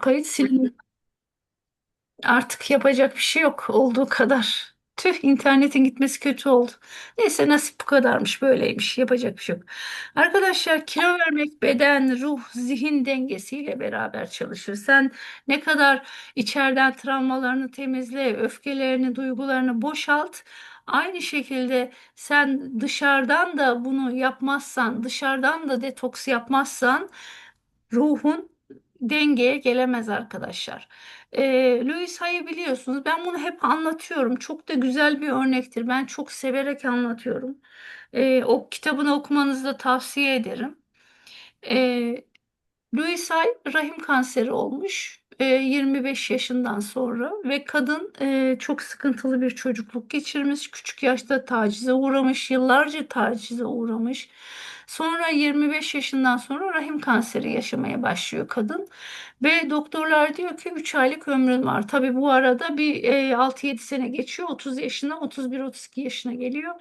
kayıt silindi. Artık yapacak bir şey yok olduğu kadar. Tüh internetin gitmesi kötü oldu. Neyse nasip bu kadarmış böyleymiş yapacak bir şey yok. Arkadaşlar kilo vermek beden, ruh, zihin dengesiyle beraber çalışır. Sen ne kadar içeriden travmalarını temizle, öfkelerini, duygularını boşalt. Aynı şekilde sen dışarıdan da bunu yapmazsan, dışarıdan da detoks yapmazsan ruhun dengeye gelemez arkadaşlar. Ee, Louis Hay'ı biliyorsunuz. Ben bunu hep anlatıyorum. Çok da güzel bir örnektir. Ben çok severek anlatıyorum. Ee, o kitabını okumanızı da tavsiye ederim. Ee, Louis Hay rahim kanseri olmuş e, 25 yaşından sonra ve kadın e, çok sıkıntılı bir çocukluk geçirmiş. Küçük yaşta tacize uğramış, yıllarca tacize uğramış. Sonra 25 yaşından sonra rahim kanseri yaşamaya başlıyor kadın. Ve doktorlar diyor ki 3 aylık ömrün var. Tabii bu arada bir e, 6-7 sene geçiyor. 30 yaşına, 31-32 yaşına geliyor.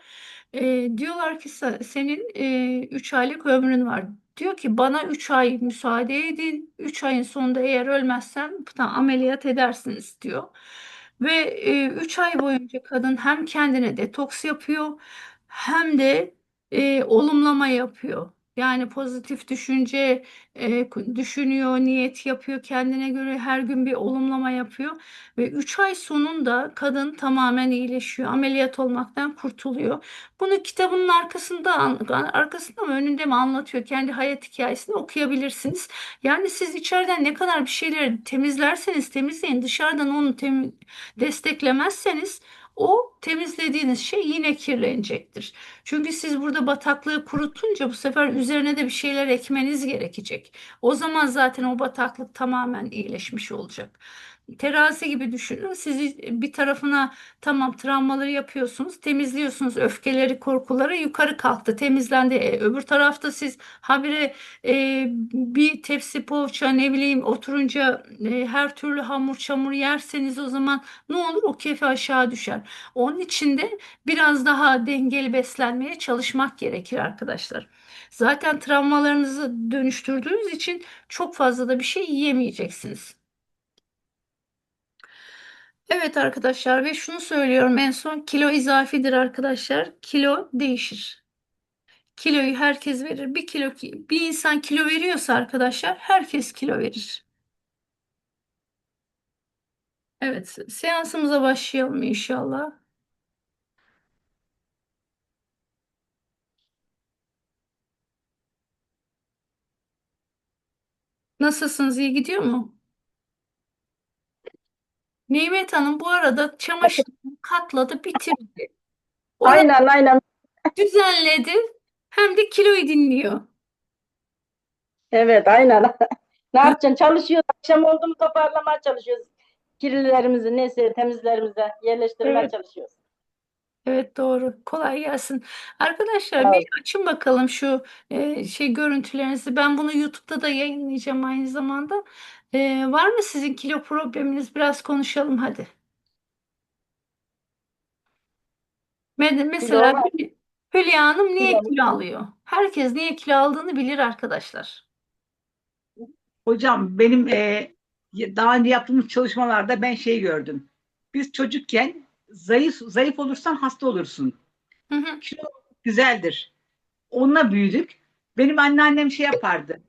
E, diyorlar ki "Sen- senin e, 3 aylık ömrün var. Diyor ki bana 3 ay müsaade edin. 3 ayın sonunda eğer ölmezsem ameliyat edersiniz diyor. Ve 3 ay boyunca kadın hem kendine detoks yapıyor hem de e, olumlama yapıyor. Yani pozitif düşünce e, düşünüyor, niyet yapıyor, kendine göre her gün bir olumlama yapıyor ve 3 ay sonunda kadın tamamen iyileşiyor, ameliyat olmaktan kurtuluyor. Bunu kitabının arkasında arkasında mı önünde mi anlatıyor? Kendi hayat hikayesini okuyabilirsiniz. Yani siz içeriden ne kadar bir şeyleri temizlerseniz temizleyin, dışarıdan onu tem desteklemezseniz o temizlediğiniz şey yine kirlenecektir. Çünkü siz burada bataklığı kurutunca bu sefer üzerine de bir şeyler ekmeniz gerekecek. O zaman zaten o bataklık tamamen iyileşmiş olacak. Terazi gibi düşünün. Sizi bir tarafına tamam travmaları yapıyorsunuz, temizliyorsunuz. Öfkeleri, korkuları yukarı kalktı, temizlendi. E, öbür tarafta siz habire e, bir tepsi poğaça ne bileyim oturunca e, her türlü hamur çamur yerseniz o zaman ne olur? O kefi aşağı düşer. Onun için de biraz daha dengeli beslenmeye çalışmak gerekir arkadaşlar. Zaten travmalarınızı dönüştürdüğünüz için çok fazla da bir şey yiyemeyeceksiniz. Evet arkadaşlar ve şunu söylüyorum en son kilo izafidir arkadaşlar. Kilo değişir. Kiloyu herkes verir. Bir kilo bir insan kilo veriyorsa arkadaşlar herkes kilo verir. Evet, seansımıza başlayalım inşallah. Nasılsınız? İyi gidiyor mu? Nimet Hanım bu arada çamaşırını katladı, bitirdi. Orayı Aynen aynen. düzenledi. Hem de kiloyu dinliyor. Evet aynen. Ne yapacaksın? Çalışıyoruz. Akşam oldu mu toparlamaya çalışıyoruz. Kirlilerimizi neyse temizlerimize yerleştirmeye Evet. çalışıyoruz. Evet doğru. Kolay gelsin. Arkadaşlar Sağ bir açın bakalım şu e, şey görüntülerinizi. Ben bunu YouTube'da da yayınlayacağım aynı zamanda. E, var mı sizin kilo probleminiz? Biraz konuşalım hadi. Me- Mesela Kilo Hülya Hanım niye Kilo. kilo alıyor? Herkes niye kilo aldığını bilir arkadaşlar. Hocam benim e, daha önce yaptığımız çalışmalarda ben şey gördüm. Biz çocukken zayıf zayıf olursan hasta olursun. Hı hı. Kilo güzeldir. Onunla büyüdük. Benim anneannem şey yapardı.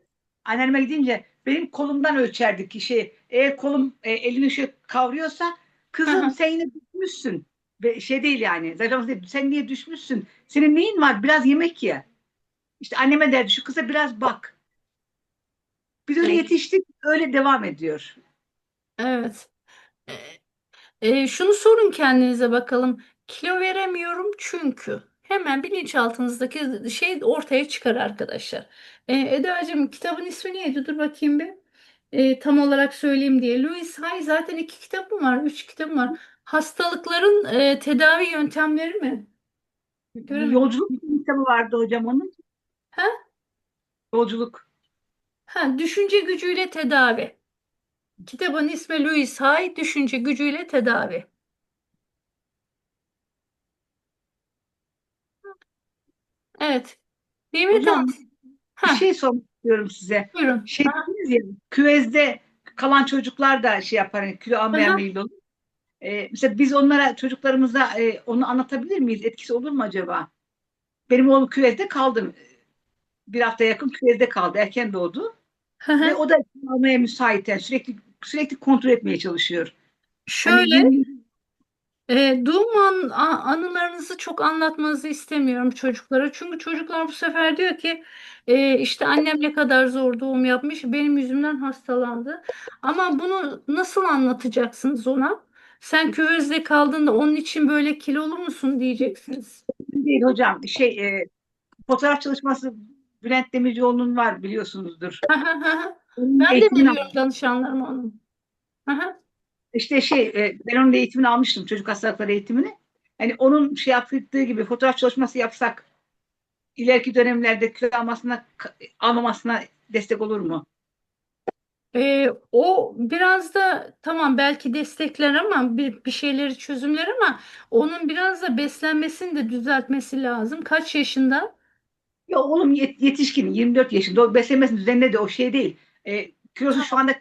Anneanneme gidince benim kolumdan ölçerdi ki şey eğer kolum e, elini şu kavruyorsa kızım sen yine düşmüşsün. Ve şey değil yani. Zaten sen niye düşmüşsün? Senin neyin var? Biraz yemek ye. İşte anneme derdi şu kıza biraz bak. Biz öyle yetiştik, öyle devam ediyor. Evet. E, e, şunu sorun kendinize bakalım. Kilo veremiyorum çünkü. Hemen bilinçaltınızdaki şey ortaya çıkar arkadaşlar. E, Eda'cığım kitabın ismi neydi? Dur bakayım bir. E, tam olarak söyleyeyim diye. Louis Hay zaten iki kitabım var, üç kitabım var. Hastalıkların e, tedavi yöntemleri mi? Göremedim. Yolculuk kitabı vardı hocam onun. Ha? Yolculuk. Ha, düşünce gücüyle tedavi. Kitabın ismi Louis Hay, Düşünce gücüyle tedavi. Evet. Nimet Hocam Hanım. bir şey sormak istiyorum size. buyurun. Şey dediniz ya, küvezde kalan çocuklar da şey yapar, hani kilo almaya Aha. meyilli olur. E, mesela biz onlara, çocuklarımıza e, onu anlatabilir miyiz? Etkisi olur mu acaba? Benim oğlum küvezde kaldı. Bir hafta yakın küvezde kaldı. Erken doğdu. Hı hı. Ve o da kilo almaya müsait. Yani sürekli sürekli kontrol etmeye çalışıyor. Hani Şöyle, yeni- e, doğum an- a- anılarınızı çok anlatmanızı istemiyorum çocuklara. Çünkü çocuklar bu sefer diyor ki e, işte annem ne kadar zor doğum yapmış, benim yüzümden hastalandı. Ama bunu nasıl anlatacaksınız ona? Sen küvezde kaldığında onun için böyle kilolu musun diyeceksiniz. değil hocam. Şey, e, fotoğraf çalışması Bülent Demircioğlu'nun var biliyorsunuzdur. Hı hı hı hı. Onun Ben de eğitimini veriyorum danışanlarıma onun. Hı hı. İşte şey e, ben onun eğitimini almıştım çocuk hastalıkları eğitimini. Hani onun şey yaptığı gibi fotoğraf çalışması yapsak ileriki dönemlerde kilo almasına almamasına destek olur mu? Ee, o biraz da tamam belki destekler ama bir, bir şeyleri çözümler ama onun biraz da beslenmesini de düzeltmesi lazım. Kaç yaşında? Ya oğlum yet- yetişkin 24 yaşında o beslenmesinin düzeninde de o şey değil. E, kilosu şu anda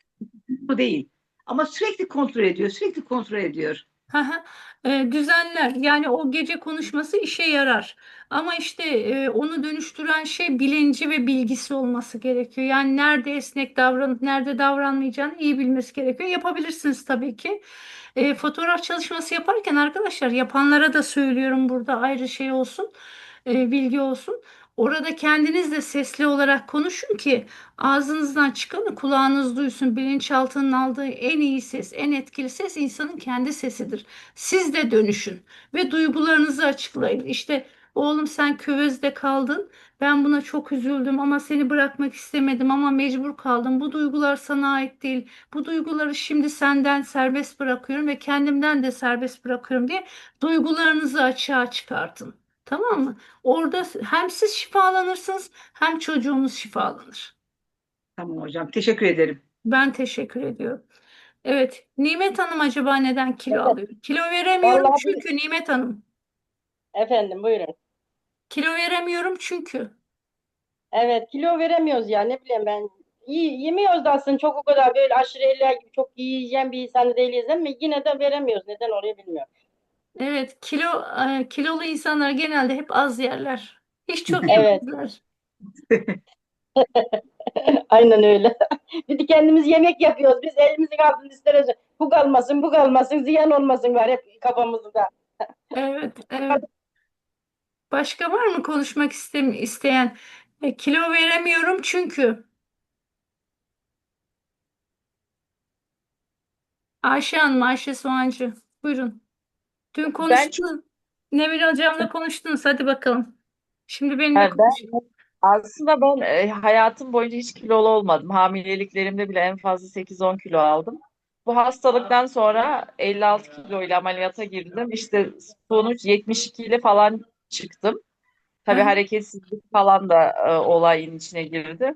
bu değil. Ama sürekli kontrol ediyor, sürekli kontrol ediyor. Ee, düzenler. Yani o gece konuşması işe yarar. Ama işte e, onu dönüştüren şey bilinci ve bilgisi olması gerekiyor. Yani nerede esnek davranıp nerede davranmayacağını iyi bilmesi gerekiyor. Yapabilirsiniz tabii ki. E, fotoğraf çalışması yaparken arkadaşlar yapanlara da söylüyorum burada ayrı şey olsun, e, bilgi olsun. Orada kendiniz de sesli olarak konuşun ki ağzınızdan çıkanı kulağınız duysun. Bilinçaltının aldığı en iyi ses, en etkili ses insanın kendi sesidir. Siz de dönüşün ve duygularınızı açıklayın. İşte oğlum sen küvezde kaldın. Ben buna çok üzüldüm ama seni bırakmak istemedim ama mecbur kaldım. Bu duygular sana ait değil. Bu duyguları şimdi senden serbest bırakıyorum ve kendimden de serbest bırakıyorum diye duygularınızı açığa çıkartın. Tamam mı? Orada hem siz şifalanırsınız hem çocuğunuz şifalanır. Tamam hocam. Teşekkür ederim. Ben teşekkür ediyorum. Evet, Nimet Hanım acaba neden kilo Evet. alıyor? Kilo veremiyorum Vallahi çünkü Nimet Hanım. Efendim buyurun. Kilo veremiyorum çünkü. Evet kilo veremiyoruz ya ne bileyim ben. İyi, yemiyoruz da aslında çok o kadar böyle aşırı eller gibi çok iyi yiyeceğim bir insan da değiliz ama yine de veremiyoruz. Neden oluyor bilmiyorum. Evet, kilo e, kilolu insanlar genelde hep az yerler. Hiç çok Evet. yemezler. Aynen öyle. Bir de kendimiz yemek yapıyoruz. Biz elimizin altında isteriz. Bu kalmasın, bu kalmasın, ziyan olmasın var hep kafamızda. Evet, evet. Başka var mı konuşmak istem isteyen? E, kilo veremiyorum çünkü. Ayşe Hanım, Ayşe Soğancı. Buyurun. Dün Ben konuştunuz. Nevil Hocam'la konuştunuz. Hadi bakalım. Şimdi benimle ben konuşun. aslında ben e, hayatım boyunca hiç kilolu olmadım. Hamileliklerimde bile en fazla 8-10 kilo aldım. Bu hastalıktan sonra 56 kilo ile ameliyata girdim. İşte sonuç 72 ile falan çıktım. Tabii Hı. hareketsizlik falan da e, olayın içine girdi.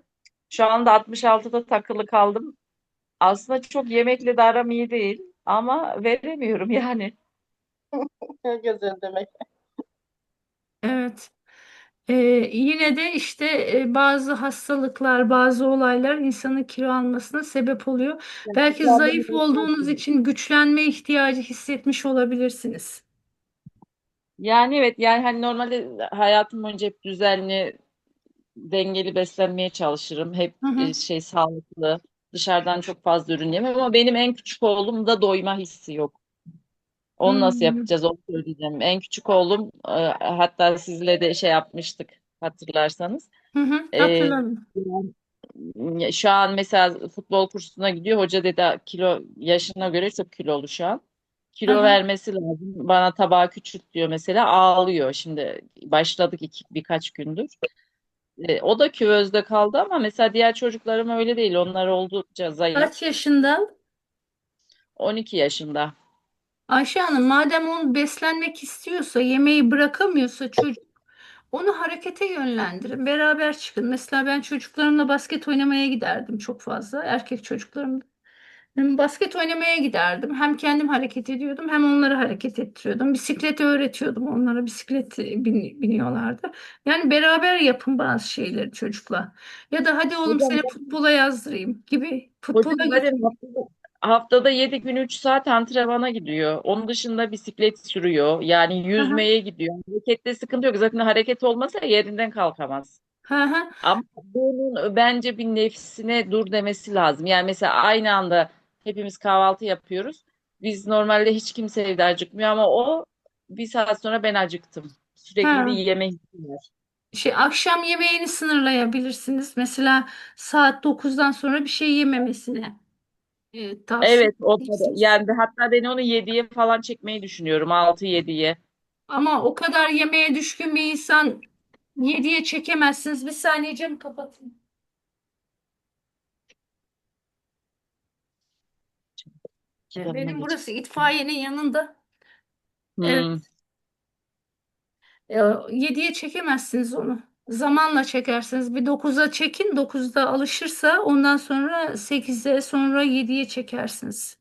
Şu anda 66'da takılı kaldım. Aslında çok yemekle de aram iyi değil ama veremiyorum yani. Çok güzel demek. Evet. Ee, yine de işte e, bazı hastalıklar, bazı olaylar insanın kilo almasına sebep oluyor. Belki yardım zayıf olduğunuz için güçlenme ihtiyacı hissetmiş olabilirsiniz. Yani evet yani hani normalde hayatım boyunca hep düzenli dengeli beslenmeye çalışırım. Hep Hı hı. e, şey sağlıklı, dışarıdan çok fazla ürün yemem ama benim en küçük oğlumda doyma hissi yok. Onu nasıl Hmm. yapacağız onu söyleyeceğim. En küçük oğlum e, hatta sizle de şey yapmıştık hatırlarsanız. Hı hı, E, hatırladım. yani şu an mesela futbol kursuna gidiyor. Hoca dedi kilo yaşına göre çok kilolu şu an. Kilo Aha. vermesi lazım. Bana tabağı küçült diyor mesela ağlıyor. Şimdi başladık iki, birkaç gündür. E, o da küvezde kaldı ama mesela diğer çocuklarım öyle değil. Onlar oldukça zayıf. Kaç yaşında? 12 yaşında. Ayşe Hanım, madem onu beslenmek istiyorsa, yemeği bırakamıyorsa çocuk, onu harekete yönlendirin. Beraber çıkın. Mesela ben çocuklarımla basket oynamaya giderdim çok fazla. Erkek çocuklarım. Hem basket oynamaya giderdim. Hem kendim hareket ediyordum hem onları hareket ettiriyordum. Bisikleti öğretiyordum onlara. Bisiklet bin- biniyorlardı. Yani beraber yapın bazı şeyleri çocukla. Ya da hadi oğlum Hocam, seni futbola yazdırayım gibi. Futbola Hocam git. Haftada, haftada 7 gün 3 saat antrenmana gidiyor. Onun dışında bisiklet sürüyor. Yani yüzmeye gidiyor. Harekette sıkıntı yok. Zaten hareket olmasa yerinden kalkamaz. Ama bunun bence bir nefsine dur demesi lazım. Yani mesela aynı anda hepimiz kahvaltı yapıyoruz. Biz normalde hiç kimse evde acıkmıyor ama o bir saat sonra ben acıktım. Sürekli Ha. bir yeme hissi var. Şey, akşam yemeğini sınırlayabilirsiniz. Mesela saat 9'dan sonra bir şey yememesini e, tavsiye Evet, o da edeceksiniz. yani hatta ben onu 7'ye falan çekmeyi düşünüyorum. 6-7'ye. Ama o kadar yemeğe düşkün bir insan yediye çekemezsiniz. Bir saniye canım kapatın. Benim burası itfaiyenin yanında. Evet. Hmm. E, 7'ye çekemezsiniz onu. Zamanla çekersiniz. Bir 9'a çekin. 9'da alışırsa ondan sonra 8'e sonra 7'ye çekersiniz.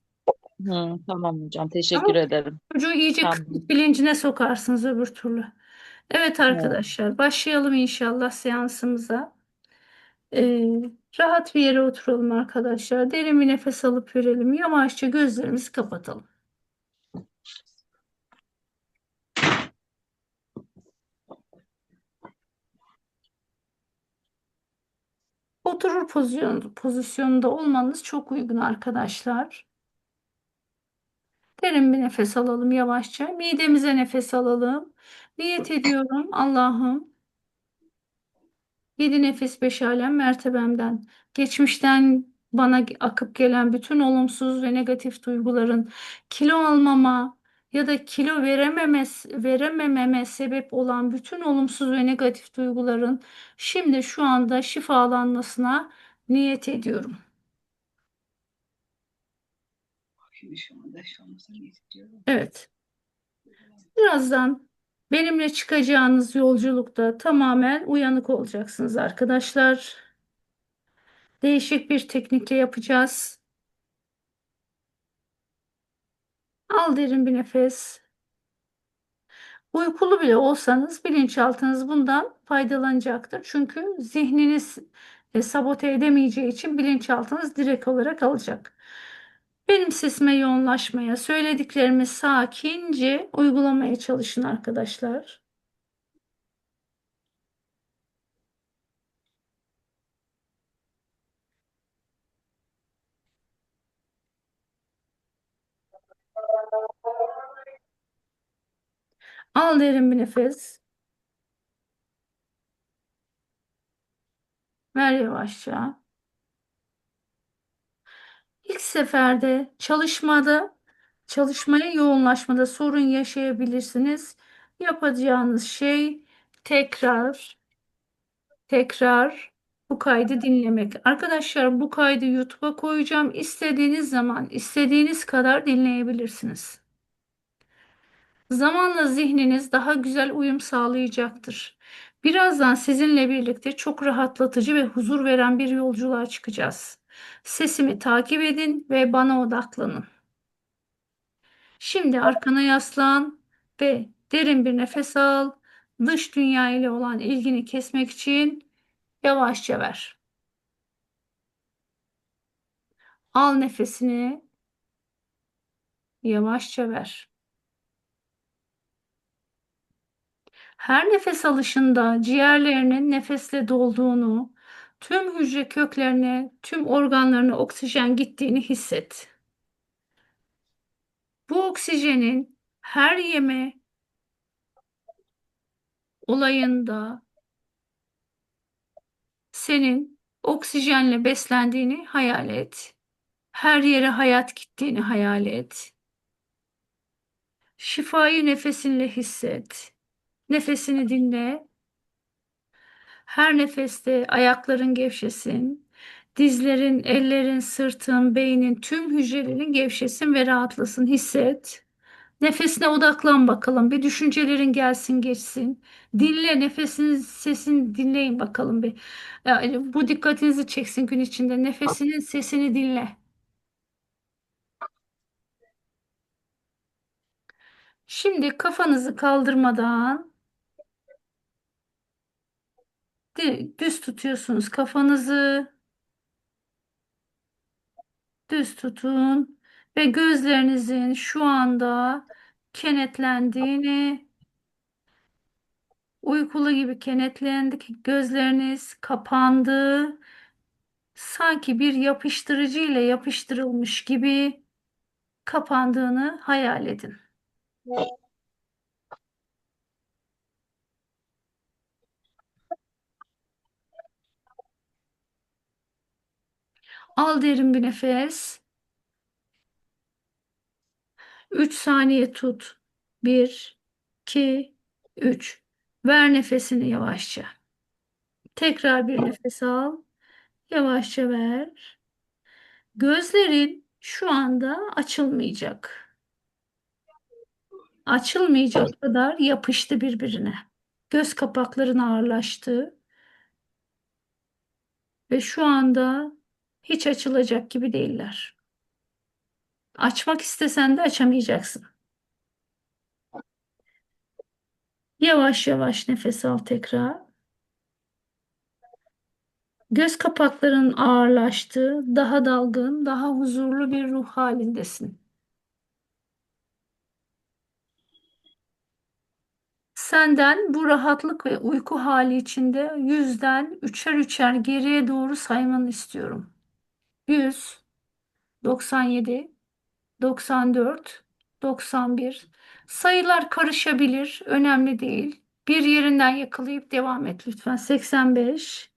Hı, tamam hocam. Teşekkür Tamam. ederim. Çocuğu iyice Tamam. kıtlık bilincine sokarsınız öbür türlü. Evet arkadaşlar başlayalım inşallah seansımıza. Ee, rahat bir yere oturalım arkadaşlar. Derin bir nefes alıp verelim. Yavaşça gözlerimizi kapatalım. Oturur pozisyon, pozisyonda olmanız çok uygun arkadaşlar. Derin bir nefes alalım yavaşça. Midemize nefes alalım. Niyet ediyorum Allah'ım. Yedi nefes beş alem mertebemden. Geçmişten bana akıp gelen bütün olumsuz ve negatif duyguların kilo almama ya da kilo verememe, veremememe sebep olan bütün olumsuz ve negatif duyguların şimdi şu anda şifalanmasına niyet ediyorum. Şimdi şu anda şu anda niyet ediyorum. Evet. Birazdan benimle çıkacağınız yolculukta tamamen uyanık olacaksınız arkadaşlar. Değişik bir teknikle yapacağız. Al derin bir nefes. Uykulu bile olsanız bilinçaltınız bundan faydalanacaktır. Çünkü zihniniz e, sabote edemeyeceği için bilinçaltınız direkt olarak alacak. Benim sesime yoğunlaşmaya, söylediklerimi sakince uygulamaya çalışın arkadaşlar. Al derin bir nefes. Ver yavaşça. İlk seferde çalışmada, çalışmaya yoğunlaşmada sorun yaşayabilirsiniz. Yapacağınız şey tekrar, tekrar bu kaydı dinlemek. Arkadaşlar bu kaydı YouTube'a koyacağım. İstediğiniz zaman, istediğiniz kadar dinleyebilirsiniz. Zamanla zihniniz daha güzel uyum sağlayacaktır. Birazdan sizinle birlikte çok rahatlatıcı ve huzur veren bir yolculuğa çıkacağız. Sesimi takip edin ve bana odaklanın. Şimdi arkana yaslan ve derin bir nefes al. Dış dünya ile olan ilgini kesmek için yavaşça ver. Al nefesini. Yavaşça ver. Her nefes alışında ciğerlerinin nefesle dolduğunu, tüm hücre köklerine, tüm organlarına oksijen gittiğini hisset. Bu oksijenin her yeme olayında senin oksijenle beslendiğini hayal et. Her yere hayat gittiğini hayal et. Şifayı nefesinle hisset. Nefesini dinle. Her nefeste ayakların gevşesin. Dizlerin, ellerin, sırtın, beynin, tüm hücrelerin gevşesin ve rahatlasın. Hisset. Nefesine odaklan bakalım. Bir düşüncelerin gelsin geçsin. Dinle nefesinin sesini dinleyin bakalım bir. Yani bu dikkatinizi çeksin gün içinde. Nefesinin sesini dinle. Şimdi kafanızı kaldırmadan di- düz tutuyorsunuz kafanızı. Düz tutun ve gözlerinizin şu anda kenetlendiğini, uykulu gibi kenetlendi, gözleriniz kapandı. Sanki bir yapıştırıcı ile yapıştırılmış gibi kapandığını hayal edin. Al derin bir nefes. 3 saniye tut. 1, 2, 3. Ver nefesini yavaşça. Tekrar bir nefes al. Yavaşça ver. Gözlerin şu anda açılmayacak. Açılmayacak kadar yapıştı birbirine. Göz kapakların ağırlaştı ve şu anda hiç açılacak gibi değiller. Açmak istesen de açamayacaksın. Yavaş yavaş nefes al tekrar. Göz kapakların ağırlaştı, daha dalgın, daha huzurlu bir ruh halindesin. Senden bu rahatlık ve uyku hali içinde yüzden üçer üçer geriye doğru saymanı istiyorum. 100, 97, 94, 91. Sayılar karışabilir, önemli değil. Bir yerinden yakalayıp devam et lütfen. 85.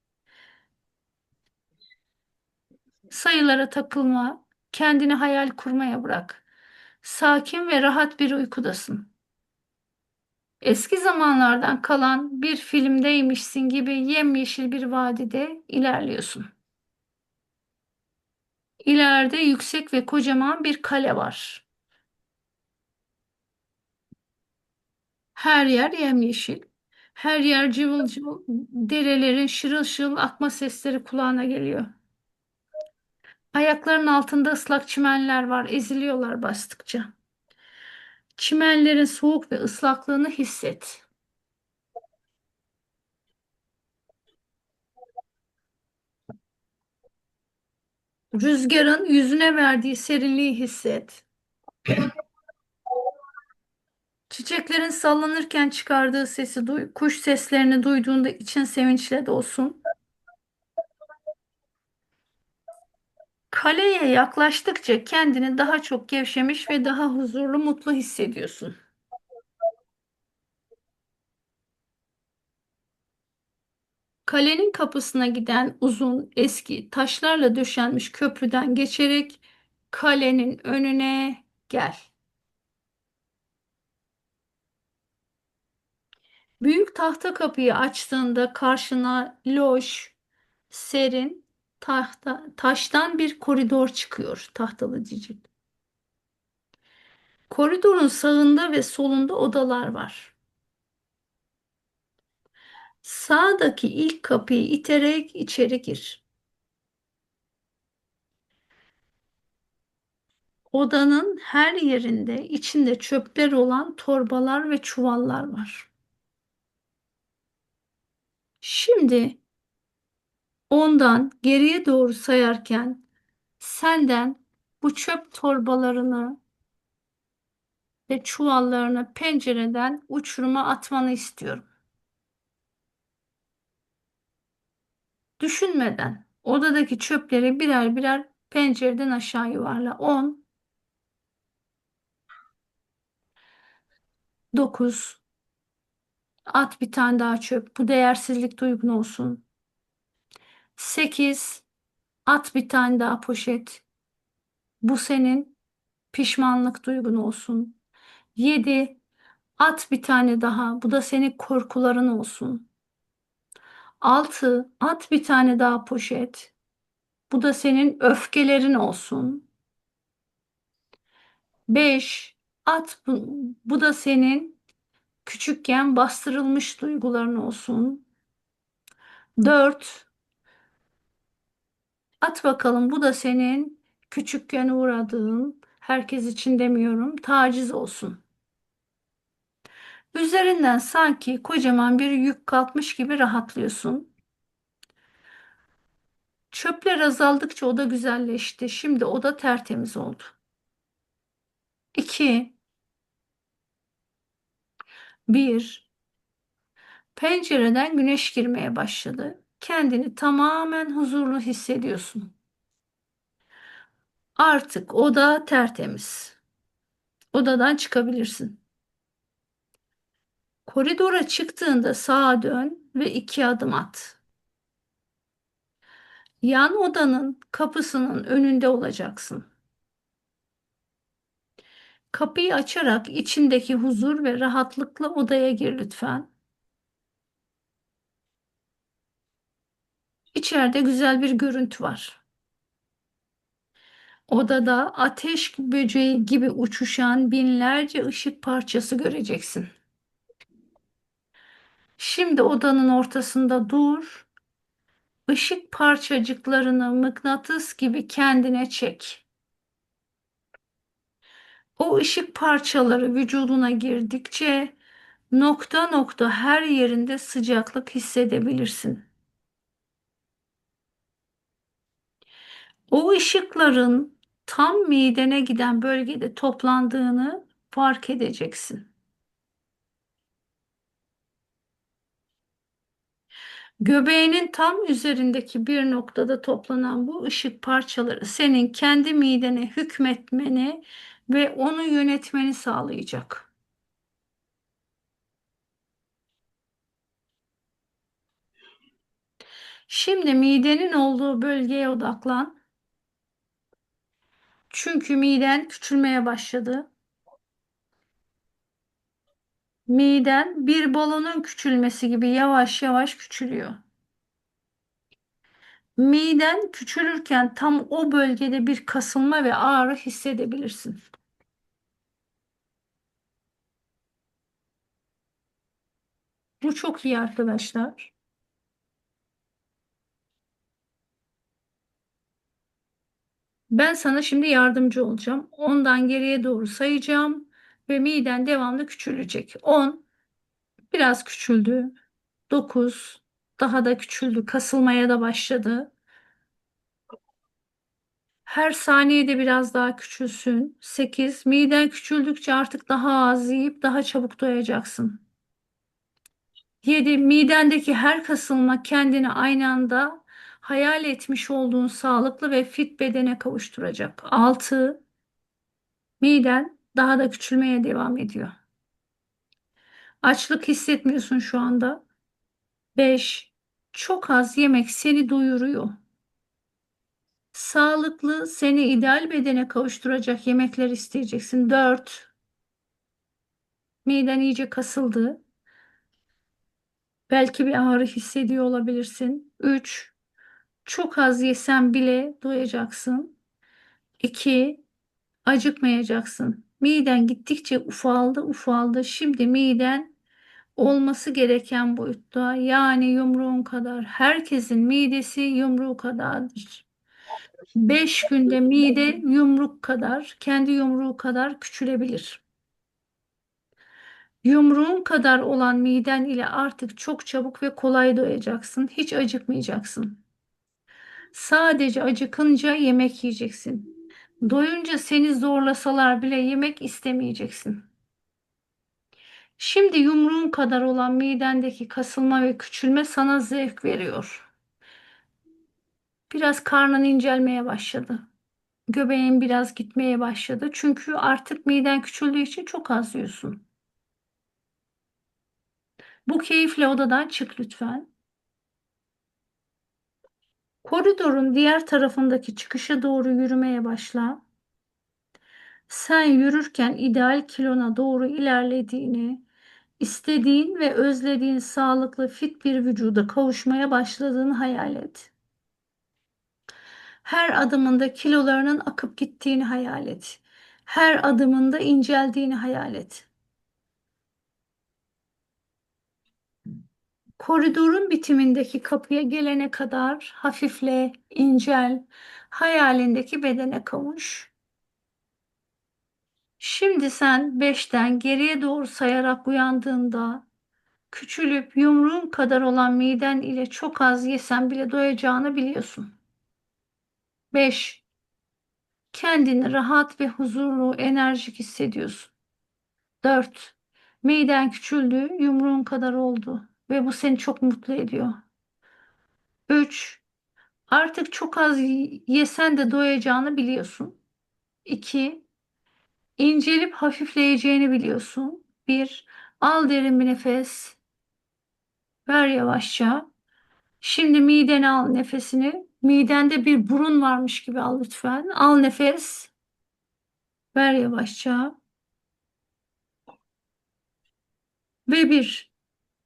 Sayılara takılma, kendini hayal kurmaya bırak. Sakin ve rahat bir uykudasın. Eski zamanlardan kalan bir filmdeymişsin gibi yemyeşil bir vadide ilerliyorsun. İleride yüksek ve kocaman bir kale var. Her yer yemyeşil. Her yer cıvıl cıvıl. Derelerin şırıl şırıl akma sesleri kulağına geliyor. Ayakların altında ıslak çimenler var. Eziliyorlar bastıkça. Çimenlerin soğuk ve ıslaklığını hisset. Rüzgarın yüzüne verdiği serinliği hisset. Çiçeklerin sallanırken çıkardığı sesi duy. Kuş seslerini duyduğunda için sevinçle dolsun. Kaleye yaklaştıkça kendini daha çok gevşemiş ve daha huzurlu, mutlu hissediyorsun. Kalenin kapısına giden uzun, eski, taşlarla döşenmiş köprüden geçerek kalenin önüne gel. Büyük tahta kapıyı açtığında karşına loş, serin, tahta, taştan bir koridor çıkıyor tahtalı cicim. Koridorun sağında ve solunda odalar var. Sağdaki ilk kapıyı iterek içeri gir. Odanın her yerinde içinde çöpler olan torbalar ve çuvallar var. Şimdi ondan geriye doğru sayarken senden bu çöp torbalarını ve çuvallarını pencereden uçuruma atmanı istiyorum. Düşünmeden odadaki çöpleri birer birer pencereden aşağı yuvarla. 10 9 At bir tane daha çöp. Bu değersizlik duygun olsun. 8 At bir tane daha poşet. Bu senin pişmanlık duygun olsun. 7 At bir tane daha. Bu da senin korkuların olsun. 6 At bir tane daha poşet. Bu da senin öfkelerin olsun. 5 At bu, bu da senin küçükken bastırılmış duyguların olsun. 4 At bakalım bu da senin küçükken uğradığın, herkes için demiyorum, taciz olsun. Üzerinden sanki kocaman bir yük kalkmış gibi rahatlıyorsun. Çöpler azaldıkça oda güzelleşti. Şimdi oda tertemiz oldu. 2 1 Pencereden güneş girmeye başladı. Kendini tamamen huzurlu hissediyorsun. Artık oda tertemiz. Odadan çıkabilirsin. Koridora çıktığında sağa dön ve iki adım at. Yan odanın kapısının önünde olacaksın. Kapıyı açarak içindeki huzur ve rahatlıkla odaya gir lütfen. İçeride güzel bir görüntü var. Odada ateş böceği gibi uçuşan binlerce ışık parçası göreceksin. Şimdi odanın ortasında dur. Işık parçacıklarını mıknatıs gibi kendine çek. O ışık parçaları vücuduna girdikçe nokta nokta her yerinde sıcaklık hissedebilirsin. O ışıkların tam midene giden bölgede toplandığını fark edeceksin. Göbeğinin tam üzerindeki bir noktada toplanan bu ışık parçaları senin kendi midene hükmetmeni ve onu yönetmeni sağlayacak. Şimdi midenin olduğu bölgeye odaklan. Çünkü miden küçülmeye başladı. Miden bir balonun küçülmesi gibi yavaş yavaş küçülüyor. Miden küçülürken tam o bölgede bir kasılma ve ağrı hissedebilirsin. Bu çok iyi arkadaşlar. Ben sana şimdi yardımcı olacağım. Ondan geriye doğru sayacağım ve miden devamlı küçülecek. 10 biraz küçüldü. 9 daha da küçüldü. Kasılmaya da başladı. Her saniyede biraz daha küçülsün. 8 miden küçüldükçe artık daha az yiyip daha çabuk doyacaksın. 7 midendeki her kasılma kendini aynı anda hayal etmiş olduğun sağlıklı ve fit bedene kavuşturacak. 6 miden daha da küçülmeye devam ediyor. Açlık hissetmiyorsun şu anda. 5 çok az yemek seni doyuruyor. Sağlıklı, seni ideal bedene kavuşturacak yemekler isteyeceksin. 4 miden iyice kasıldı. Belki bir ağrı hissediyor olabilirsin. 3 çok az yesen bile doyacaksın. 2 acıkmayacaksın. Miden gittikçe ufaldı, ufaldı. Şimdi miden olması gereken boyutta yani yumruğun kadar. Herkesin midesi yumruğu kadardır. 5 günde mide yumruk kadar, kendi yumruğu kadar küçülebilir. Yumruğun kadar olan miden ile artık çok çabuk ve kolay doyacaksın. Hiç acıkmayacaksın. Sadece acıkınca yemek yiyeceksin. Doyunca seni zorlasalar bile yemek istemeyeceksin. Şimdi yumruğun kadar olan midendeki kasılma ve küçülme sana zevk veriyor. Biraz karnın incelmeye başladı. Göbeğin biraz gitmeye başladı. Çünkü artık miden küçüldüğü için çok az yiyorsun. Bu keyifle odadan çık lütfen. Koridorun diğer tarafındaki çıkışa doğru yürümeye başla. Sen yürürken ideal kilona doğru ilerlediğini, istediğin ve özlediğin sağlıklı fit bir vücuda kavuşmaya başladığını hayal et. Her adımında kilolarının akıp gittiğini hayal et. Her adımında inceldiğini hayal et. Koridorun bitimindeki kapıya gelene kadar hafifle, incel, hayalindeki bedene kavuş. Şimdi sen 5'ten geriye doğru sayarak uyandığında küçülüp yumruğun kadar olan miden ile çok az yesen bile doyacağını biliyorsun. 5. Kendini rahat ve huzurlu, enerjik hissediyorsun. 4. Miden küçüldü, yumruğun kadar oldu ve bu seni çok mutlu ediyor. 3. Artık çok az yesen de doyacağını biliyorsun. 2. İncelip hafifleyeceğini biliyorsun. 1. Al derin bir nefes. Ver yavaşça. Şimdi midene al nefesini. Midende bir burun varmış gibi al lütfen. Al nefes. Ver yavaşça. Ve bir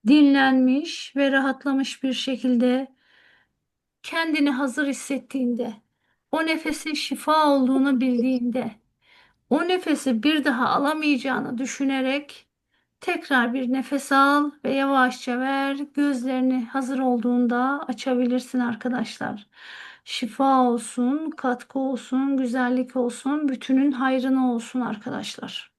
dinlenmiş ve rahatlamış bir şekilde kendini hazır hissettiğinde, o nefesin şifa olduğunu bildiğinde, o nefesi bir daha alamayacağını düşünerek tekrar bir nefes al ve yavaşça ver. Gözlerini hazır olduğunda açabilirsin arkadaşlar. Şifa olsun, katkı olsun, güzellik olsun, bütünün hayrına olsun arkadaşlar.